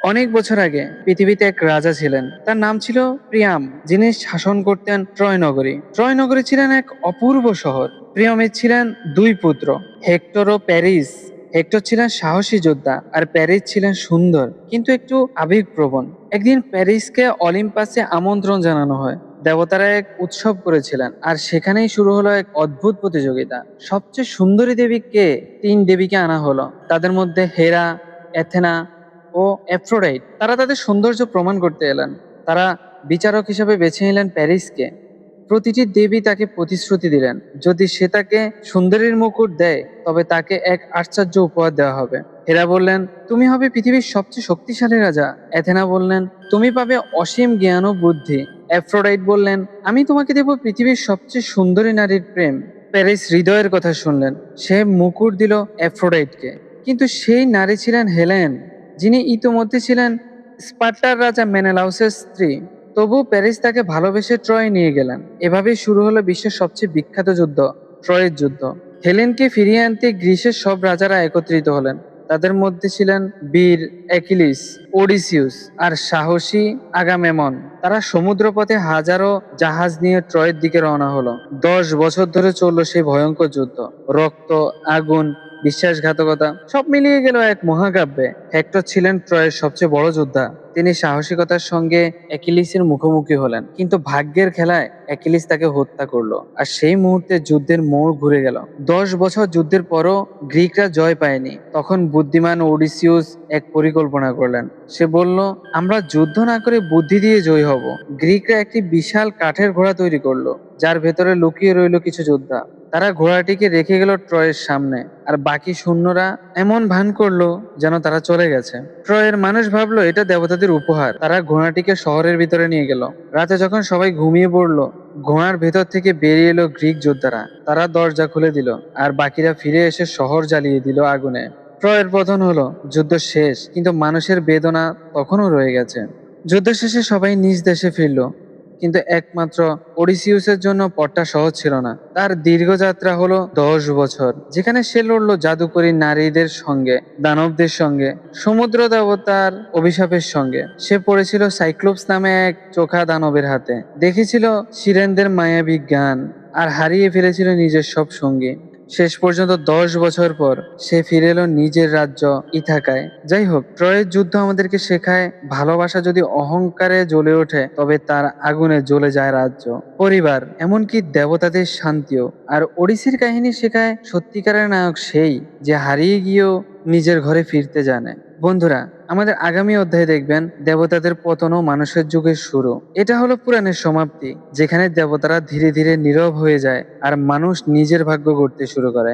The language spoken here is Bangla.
অনেক বছর আগে পৃথিবীতে এক রাজা ছিলেন। তার নাম ছিল প্রিয়াম, যিনি শাসন করতেন ট্রয় নগরী ট্রয় নগরী ছিলেন এক অপূর্ব শহর। প্রিয়মের ছিলেন দুই পুত্র, হেক্টর ও প্যারিস। হেক্টর ছিলেন সাহসী যোদ্ধা আর প্যারিস ছিলেন সুন্দর, কিন্তু একটু আবেগপ্রবণ। একদিন প্যারিসকে অলিম্পাসে আমন্ত্রণ জানানো হয়। দেবতারা এক উৎসব করেছিলেন আর সেখানেই শুরু হলো এক অদ্ভুত প্রতিযোগিতা। সবচেয়ে সুন্দরী দেবী কে তিন দেবীকে আনা হলো। তাদের মধ্যে হেরা অ্যাথেনা ও অ্যাফ্রোডাইট তারা তাদের সৌন্দর্য প্রমাণ করতে এলেন। তারা বিচারক হিসেবে বেছে নিলেন প্যারিসকে। প্রতিটি দেবী তাকে প্রতিশ্রুতি দিলেন। যদি সে তাকে সুন্দরীর মুকুট দেয়, তবে তাকে এক আশ্চর্য উপহার দেওয়া হবে। হেরা বললেন, তুমি হবে পৃথিবীর সবচেয়ে শক্তিশালী রাজা। অ্যাথেনা বললেন, তুমি পাবে অসীম জ্ঞান ও বুদ্ধি। অ্যাফ্রোডাইট বললেন, আমি তোমাকে দেব পৃথিবীর সবচেয়ে সুন্দরী নারীর প্রেম। প্যারিস হৃদয়ের কথা শুনলেন। সে মুকুট দিল অ্যাফ্রোডাইটকে কিন্তু সেই নারী ছিলেন হেলেন। যিনি ইতোমধ্যে ছিলেন স্পার্টার রাজা মেনেলাউসের স্ত্রী, তবু প্যারিস তাকে ভালোবেসে ট্রয় নিয়ে গেলেন। এভাবেই শুরু হলো বিশ্বের সবচেয়ে বিখ্যাত যুদ্ধ, ট্রয়ের যুদ্ধ। হেলেনকে ফিরিয়ে আনতে গ্রীসের সব রাজারা একত্রিত হলেন। তাদের মধ্যে ছিলেন বীর অ্যাকিলিস, ওডিসিউস আর সাহসী আগামেমন। তারা সমুদ্রপথে হাজারো জাহাজ নিয়ে ট্রয়ের দিকে রওনা হলো। দশ বছর ধরে চলল সেই ভয়ঙ্কর যুদ্ধ। রক্ত, আগুন বিশ্বাসঘাতকতা, সব মিলিয়ে গেল এক মহাকাব্যে। হেক্টর ছিলেন ট্রয়ের সবচেয়ে বড় যোদ্ধা। তিনি সাহসিকতার সঙ্গে অ্যাকিলিসের মুখোমুখি হলেন, কিন্তু ভাগ্যের খেলায় অ্যাকিলিস তাকে হত্যা করল। আর সেই মুহূর্তে যুদ্ধের মোড় ঘুরে গেল। দশ বছর যুদ্ধের পরও গ্রিকরা জয় পায়নি। তখন বুদ্ধিমান ওডিসিউস এক পরিকল্পনা করলেন। সে বলল, আমরা যুদ্ধ না করে বুদ্ধি দিয়ে জয় হব। গ্রিকরা একটি বিশাল কাঠের ঘোড়া তৈরি করল। যার ভেতরে লুকিয়ে রইল কিছু যোদ্ধা। তারা ঘোড়াটিকে রেখে গেল ট্রয়ের সামনে, আর বাকি সৈন্যরা এমন ভান করল যেন তারা চলে গেছে। ট্রয়ের মানুষ ভাবলো, এটা দেবতাদের উপহার। তারা ঘোড়াটিকে শহরের ভিতরে নিয়ে গেল। রাতে যখন সবাই ঘুমিয়ে পড়ল, ঘোড়ার ভেতর থেকে বেরিয়ে এলো গ্রিক যোদ্ধারা। তারা দরজা খুলে দিল, আর বাকিরা ফিরে এসে শহর জ্বালিয়ে দিল আগুনে। ট্রয়ের পতন হলো, যুদ্ধ শেষ, কিন্তু মানুষের বেদনা তখনও রয়ে গেছে। যুদ্ধ শেষে সবাই নিজ দেশে ফিরলো। কিন্তু একমাত্র ওডিসিউসের জন্য পথটা সহজ ছিল না। তার দীর্ঘ যাত্রা হলো দশ বছর, যেখানে সে লড়লো জাদুকরী নারীদের সঙ্গে, দানবদের সঙ্গে, সমুদ্র দেবতার অভিশাপের সঙ্গে। সে পড়েছিল সাইক্লোপস নামে এক চোখা দানবের হাতে। দেখেছিল সিরেনদের মায়াবী গান আর হারিয়ে ফেলেছিল নিজের সব সঙ্গী। শেষ পর্যন্ত দশ বছর পর সে ফিরে এলো নিজের রাজ্য ইথাকায়। যাই হোক ট্রয়ের যুদ্ধ আমাদেরকে শেখায়, ভালোবাসা যদি অহংকারে জ্বলে ওঠে, তবে তার আগুনে জ্বলে যায় রাজ্য। পরিবার, এমনকি দেবতাদের শান্তিও। আর ওড়িশির কাহিনী শেখায় সত্যিকারের নায়ক সেই, যে হারিয়ে গিয়েও নিজের ঘরে ফিরতে জানে। বন্ধুরা, আমাদের আগামী অধ্যায়ে দেখবেন দেবতাদের পতন ও মানুষের যুগের শুরু। এটা হলো পুরাণের সমাপ্তি, যেখানে দেবতারা ধীরে ধীরে নীরব হয়ে যায় আর মানুষ নিজের ভাগ্য গড়তে শুরু করে।